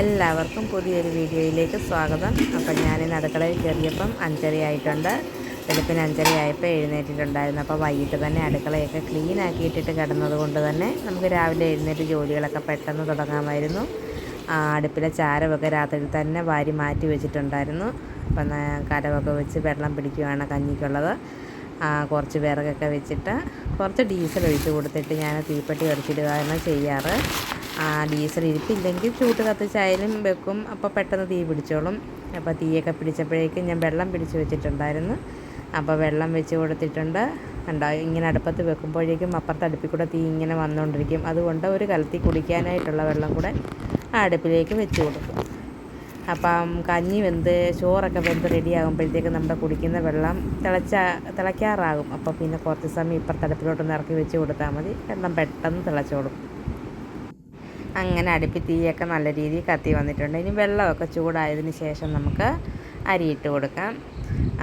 എല്ലാവർക്കും പുതിയൊരു വീഡിയോയിലേക്ക് സ്വാഗതം. അപ്പം ഞാനിന്ന് അടുക്കളയിൽ കയറിയപ്പം അഞ്ചര ആയിട്ടുണ്ട് വെളുപ്പിന് അഞ്ചര ആയപ്പോൾ എഴുന്നേറ്റിട്ടുണ്ടായിരുന്നു. അപ്പോൾ വൈകിട്ട് തന്നെ അടുക്കളയൊക്കെ ക്ലീൻ ആക്കിയിട്ടിട്ട് കിടന്നത് കൊണ്ട് തന്നെ നമുക്ക് രാവിലെ എഴുന്നേറ്റ് ജോലികളൊക്കെ പെട്ടെന്ന് തുടങ്ങാമായിരുന്നു. അടുപ്പിലെ ചാരമൊക്കെ രാത്രിയിൽ തന്നെ വാരി മാറ്റി വെച്ചിട്ടുണ്ടായിരുന്നു. അപ്പം ഞാൻ കലമൊക്കെ വെച്ച് വെള്ളം പിടിക്കുകയാണ് കഞ്ഞിക്കുള്ളത്. കുറച്ച് വിറകൊക്കെ വെച്ചിട്ട് കുറച്ച് ഡീസൽ ഒഴിച്ച് കൊടുത്തിട്ട് ഞാൻ തീപ്പെട്ടി ഉരച്ചിടുകയാണ് ചെയ്യാറ്. ഡീസൽ ഇരിപ്പില്ലെങ്കിൽ ചൂട്ട് കത്തിച്ചായാലും വെക്കും. അപ്പോൾ പെട്ടെന്ന് തീ പിടിച്ചോളും. അപ്പോൾ തീയൊക്കെ പിടിച്ചപ്പോഴേക്കും ഞാൻ വെള്ളം പിടിച്ച് വെച്ചിട്ടുണ്ടായിരുന്നു. അപ്പോൾ വെള്ളം വെച്ച് കൊടുത്തിട്ടുണ്ട്. കണ്ടോ ഇങ്ങനെ അടുപ്പത്ത് വെക്കുമ്പോഴേക്കും അപ്പുറത്ത് അടുപ്പിൽ കൂടെ തീ ഇങ്ങനെ വന്നുകൊണ്ടിരിക്കും. അതുകൊണ്ട് ഒരു കലത്തി കുടിക്കാനായിട്ടുള്ള വെള്ളം കൂടെ ആ അടുപ്പിലേക്ക് വെച്ച് കൊടുക്കും. അപ്പം കഞ്ഞി വെന്ത് ചോറൊക്കെ വെന്ത് റെഡി ആകുമ്പോഴത്തേക്ക് നമ്മുടെ കുടിക്കുന്ന വെള്ളം തിളച്ച തിളയ്ക്കാറാകും. അപ്പോൾ പിന്നെ കുറച്ച് സമയം ഇപ്പുറത്തെ ഇറക്കി വെച്ച് കൊടുത്താൽ മതി. വെള്ളം പെട്ടെന്ന് തിളച്ചോളും. അങ്ങനെ അടുപ്പി തീയൊക്കെ നല്ല രീതിയിൽ കത്തി വന്നിട്ടുണ്ട്. ഇനി വെള്ളമൊക്കെ ചൂടായതിന് ശേഷം നമുക്ക് അരിയിട്ട് കൊടുക്കാം.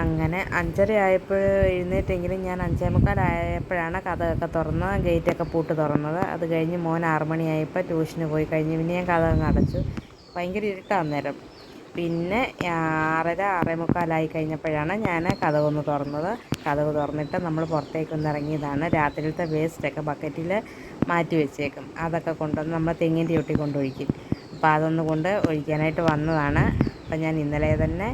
അങ്ങനെ അഞ്ചര ആയപ്പോൾ എഴുന്നേറ്റെങ്കിലും ഞാൻ അഞ്ചേ മുക്കാലായപ്പോഴാണ് കഥകൊക്കെ തുറന്ന് ഗേറ്റൊക്കെ പൂട്ട് തുറന്നത്. അത് കഴിഞ്ഞ് മോൻ ആറുമണിയായപ്പോൾ ട്യൂഷന് പോയി കഴിഞ്ഞ് പിന്നെ ഞാൻ കഥ അടച്ചു. ഭയങ്കര ഇരുട്ടാണ് അന്നേരം. പിന്നെ ആറര ആറേ മുക്കാലായി കഴിഞ്ഞപ്പോഴാണ് ഞാൻ കഥകൊന്ന് തുറന്നത്. കഥവ് തുറന്നിട്ട് നമ്മൾ പുറത്തേക്കൊന്ന് ഇറങ്ങിയതാണ്. രാത്രിയിലത്തെ വേസ്റ്റൊക്കെ ബക്കറ്റിൽ മാറ്റി വെച്ചേക്കും. അതൊക്കെ കൊണ്ടുവന്ന് നമ്മൾ തെങ്ങിന്റെ ചുട്ടി കൊണ്ടൊഴിക്കും അപ്പോൾ അതൊന്ന് കൊണ്ട് ഒഴിക്കാനായിട്ട് വന്നതാണ്. അപ്പം ഞാൻ ഇന്നലെ തന്നെ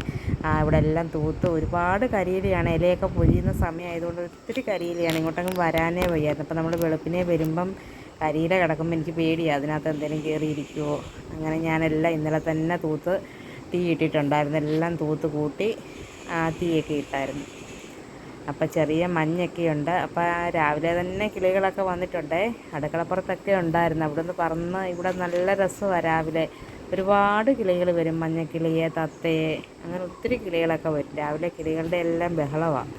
ഇവിടെ എല്ലാം തൂത്ത് ഒരുപാട് കരിയിലയാണ് ഇലയൊക്കെ പൊഴിയുന്ന സമയമായതുകൊണ്ട് ഒത്തിരി കരിയിലയാണ് ഇങ്ങോട്ടങ്ങ് വരാനേ വയ്യായിരുന്നു. അപ്പോൾ നമ്മൾ വെളുപ്പിനെ വരുമ്പം കരിയില കിടക്കുമ്പോൾ എനിക്ക് പേടിയാണ് അതിനകത്ത് എന്തെങ്കിലും കയറിയിരിക്കുമോ അങ്ങനെ ഞാനെല്ലാം ഇന്നലെ തന്നെ തൂത്ത് തീ ഇട്ടിട്ടുണ്ടായിരുന്നു. എല്ലാം തൂത്ത് കൂട്ടി തീയൊക്കെ ഇട്ടായിരുന്നു. അപ്പോൾ ചെറിയ മഞ്ഞൊക്കെ ഉണ്ട്. അപ്പോൾ രാവിലെ തന്നെ കിളികളൊക്കെ വന്നിട്ടുണ്ട്. അടുക്കളപ്പുറത്തൊക്കെ ഉണ്ടായിരുന്നു. അവിടെ നിന്ന് പറന്ന് ഇവിടെ നല്ല രസമാണ് രാവിലെ. ഒരുപാട് കിളികൾ വരും. മഞ്ഞക്കിളിയെ തത്തയെ അങ്ങനെ ഒത്തിരി കിളികളൊക്കെ വരും. രാവിലെ കിളികളുടെ എല്ലാം ബഹളമാണ്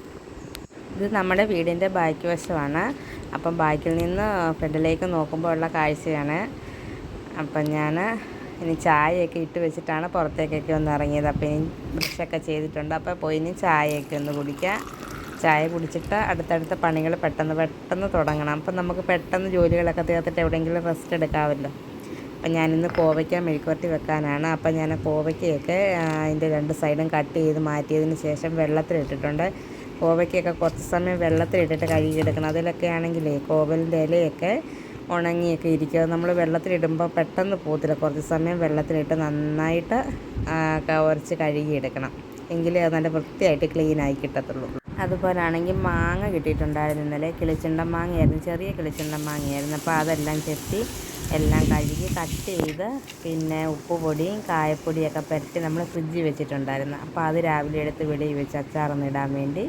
ഇത് നമ്മുടെ വീടിന്റെ ബാക്ക് വശമാണ് അപ്പം ബാക്കിൽ നിന്ന് ഫ്രണ്ടിലേക്ക് നോക്കുമ്പോൾ ഉള്ള കാഴ്ചയാണ്. അപ്പം ഞാൻ ഇനി ചായയൊക്കെ ഇട്ട് വെച്ചിട്ടാണ് പുറത്തേക്കൊക്കെ ഒന്ന് ഇറങ്ങിയത്. അപ്പോൾ ഇനി ബ്രഷൊക്കെ ചെയ്തിട്ടുണ്ട്. അപ്പോൾ പോയി ഇനി ചായയൊക്കെ ഒന്ന് കുടിക്കാം. ചായ കുടിച്ചിട്ട് അടുത്തടുത്ത പണികൾ പെട്ടെന്ന് പെട്ടെന്ന് തുടങ്ങണം. അപ്പം നമുക്ക് പെട്ടെന്ന് ജോലികളൊക്കെ തീർത്തിട്ട് എവിടെയെങ്കിലും റെസ്റ്റ് എടുക്കാമല്ലോ. അപ്പം ഞാനിന്ന് കോവയ്ക്ക മെഴുക്കുവരട്ടി വെക്കാനാണ്. അപ്പം ഞാൻ കോവയ്ക്കയൊക്കെ അതിന്റെ രണ്ട് സൈഡും കട്ട് ചെയ്ത് മാറ്റിയതിന് ശേഷം വെള്ളത്തിലിട്ടിട്ടുണ്ട് കോവയ്ക്കൊക്കെ കുറച്ച് സമയം വെള്ളത്തിലിട്ടിട്ട് കഴുകിയെടുക്കണം. അതിലൊക്കെ ആണെങ്കിലേ കോവലിന്റെ ഇലയൊക്കെ ഉണങ്ങിയൊക്കെ ഇരിക്കുക നമ്മൾ വെള്ളത്തിലിടുമ്പോൾ പെട്ടെന്ന് പോകത്തില്ല കുറച്ച് സമയം വെള്ളത്തിലിട്ട് നന്നായിട്ട് കുറച്ച് കഴുകിയെടുക്കണം. എങ്കിലേ അത് നല്ല വൃത്തിയായിട്ട് ക്ലീനായി കിട്ടത്തുള്ളൂ. അതുപോലാണെങ്കിൽ മാങ്ങ കിട്ടിയിട്ടുണ്ടായിരുന്നു ഇന്നലെ. കിളിച്ചുണ്ട മാങ്ങയായിരുന്നു. ചെറിയ കിളിച്ചുണ്ട മാങ്ങയായിരുന്നു. അപ്പോൾ അതെല്ലാം ചെത്തി എല്ലാം കഴുകി കട്ട് ചെയ്ത് പിന്നെ ഉപ്പുപൊടിയും കായപ്പൊടിയൊക്കെ പുരട്ടി നമ്മൾ ഫ്രിഡ്ജിൽ വെച്ചിട്ടുണ്ടായിരുന്നു. അപ്പോൾ അത് രാവിലെ എടുത്ത് വെളിയിൽ വെച്ച് അച്ചാറൊന്നിടാൻ വേണ്ടി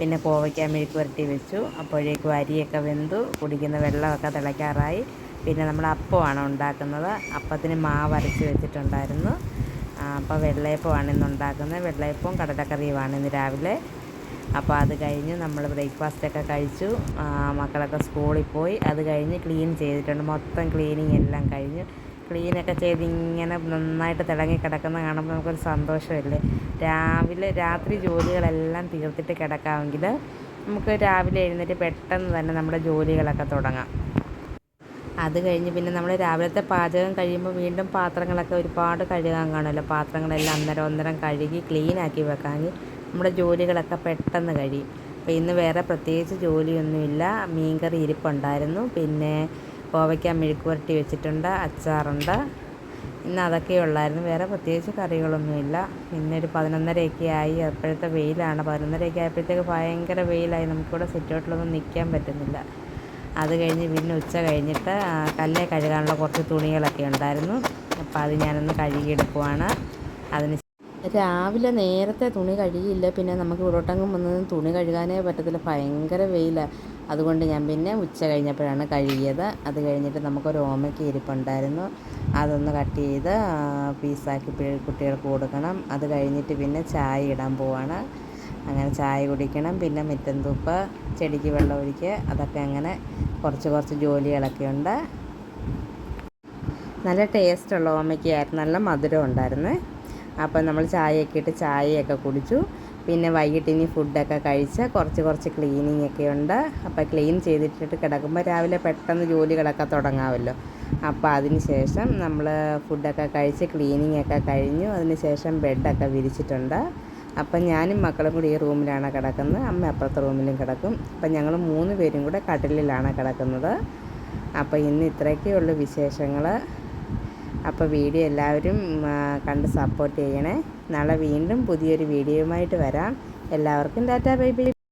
പിന്നെ കോവയ്ക്ക മെഴുക്ക് പുരട്ടി വെച്ചു. അപ്പോഴേക്കും അരിയൊക്കെ വെന്തു. കുടിക്കുന്ന വെള്ളമൊക്കെ തിളയ്ക്കാറായി. പിന്നെ നമ്മൾ അപ്പമാണ് ഉണ്ടാക്കുന്നത്. അപ്പത്തിന് മാവ് അരച്ച് വെച്ചിട്ടുണ്ടായിരുന്നു. അപ്പം അപ്പോൾ വെള്ളയപ്പമാണ് ഇന്ന് ഉണ്ടാക്കുന്നത്. വെള്ളയപ്പവും കടലക്കറിയുമാണ് ഇന്ന് രാവിലെ. അപ്പോൾ അത് കഴിഞ്ഞ് നമ്മൾ ബ്രേക്ക്ഫാസ്റ്റൊക്കെ കഴിച്ചു. മക്കളൊക്കെ സ്കൂളിൽ പോയി. അത് കഴിഞ്ഞ് ക്ലീൻ ചെയ്തിട്ടുണ്ട്. മൊത്തം ക്ലീനിങ് എല്ലാം കഴിഞ്ഞു ക്ലീനൊക്കെ ചെയ്ത് ഇങ്ങനെ നന്നായിട്ട് തിളങ്ങി കിടക്കുന്ന കാണുമ്പോൾ നമുക്കൊരു സന്തോഷമല്ലേ? രാവിലെ രാത്രി ജോലികളെല്ലാം തീർത്തിട്ട് കിടക്കാമെങ്കിൽ നമുക്ക് രാവിലെ എഴുന്നേറ്റ് പെട്ടെന്ന് തന്നെ നമ്മുടെ ജോലികളൊക്കെ തുടങ്ങാം. അത് കഴിഞ്ഞ് പിന്നെ നമ്മൾ രാവിലത്തെ പാചകം കഴിയുമ്പോൾ വീണ്ടും പാത്രങ്ങളൊക്കെ ഒരുപാട് കഴുകാൻ കാണുമല്ലോ? പാത്രങ്ങളെല്ലാം അന്നേരം ഒന്നേരം കഴുകി ക്ലീനാക്കി വെക്കാമെങ്കിൽ നമ്മുടെ ജോലികളൊക്കെ പെട്ടെന്ന് കഴിയും. അപ്പോൾ ഇന്ന് വേറെ പ്രത്യേകിച്ച് ജോലിയൊന്നുമില്ല. മീൻകറി ഇരിപ്പുണ്ടായിരുന്നു. പിന്നെ കോവയ്ക്ക മെഴുക്ക് പുരട്ടി വെച്ചിട്ടുണ്ട് അച്ചാറുണ്ട്. ഇന്ന് അതൊക്കെ ഉള്ളായിരുന്നു. വേറെ പ്രത്യേകിച്ച് കറികളൊന്നുമില്ല. പിന്നെ ഒരു പതിനൊന്നരയൊക്കെ ആയി. അപ്പോഴത്തെ വെയിലാണ്. പതിനൊന്നരയൊക്കെ ആയപ്പോഴത്തേക്ക് ഭയങ്കര വെയിലായി. നമുക്കിവിടെ സിറ്റൗട്ടിലൊന്നും നിൽക്കാൻ പറ്റുന്നില്ല. അത് കഴിഞ്ഞ് പിന്നെ ഉച്ച കഴിഞ്ഞിട്ട് കല്ലേ കഴുകാനുള്ള കുറച്ച് തുണികളൊക്കെ ഉണ്ടായിരുന്നു. അപ്പോൾ അത് ഞാനൊന്ന് കഴുകിയെടുക്കുവാണ്. അതിന് രാവിലെ നേരത്തെ തുണി കഴുകിയില്ല. പിന്നെ നമുക്ക് ഇവിടോട്ടെങ്ങും വന്നതും തുണി കഴുകാനേ പറ്റത്തില്ല. ഭയങ്കര വെയിലാണ് അതുകൊണ്ട് ഞാൻ പിന്നെ ഉച്ച കഴിഞ്ഞപ്പോഴാണ് കഴുകിയത്. അത് കഴിഞ്ഞിട്ട് നമുക്കൊരു ഓമയ്ക്ക് ഇരിപ്പുണ്ടായിരുന്നു. അതൊന്ന് കട്ട് ചെയ്ത് പീസാക്കി കുട്ടികൾക്ക് കൊടുക്കണം. അത് കഴിഞ്ഞിട്ട് പിന്നെ ചായ ഇടാൻ പോവാണ്. അങ്ങനെ ചായ കുടിക്കണം. പിന്നെ മിറ്റം തൂപ്പ് ചെടിക്ക് വെള്ളം ഒഴിക്കുക. അതൊക്കെ അങ്ങനെ കുറച്ച് കുറച്ച് ജോലികളൊക്കെ ഉണ്ട്. നല്ല ടേസ്റ്റുള്ള ഓമയ്ക്കായിരുന്നു നല്ല മധുരം ഉണ്ടായിരുന്നേ. അപ്പം നമ്മൾ ചായയൊക്കെ ഇട്ട് ചായയൊക്കെ കുടിച്ചു. പിന്നെ വൈകിട്ട് ഇനി ഫുഡൊക്കെ കഴിച്ച് കുറച്ച് കുറച്ച് ക്ലീനിങ് ഒക്കെ ഉണ്ട്. അപ്പോൾ ക്ലീൻ ചെയ്തിട്ടിട്ട് കിടക്കുമ്പോൾ രാവിലെ പെട്ടെന്ന് ജോലി ജോലികളൊക്കെ തുടങ്ങാമല്ലോ അപ്പോൾ അതിന് ശേഷം നമ്മൾ ഫുഡൊക്കെ കഴിച്ച് ക്ലീനിങ് ഒക്കെ കഴിഞ്ഞു. അതിന് ശേഷം ബെഡൊക്കെ വിരിച്ചിട്ടുണ്ട്. അപ്പം ഞാനും മക്കളും കൂടി ഈ റൂമിലാണ് കിടക്കുന്നത്. അമ്മ അപ്പുറത്തെ റൂമിലും കിടക്കും. അപ്പം ഞങ്ങൾ മൂന്ന് പേരും കൂടെ കട്ടിലിലാണ് കിടക്കുന്നത്. അപ്പോൾ ഇന്ന് ഇത്രയൊക്കെയുള്ള വിശേഷങ്ങൾ. അപ്പോൾ വീഡിയോ എല്ലാവരും കണ്ട് സപ്പോർട്ട് ചെയ്യണേ. നാളെ വീണ്ടും പുതിയൊരു വീഡിയോയുമായിട്ട് വരാം. എല്ലാവർക്കും ടാറ്റാ ബൈ ബൈ.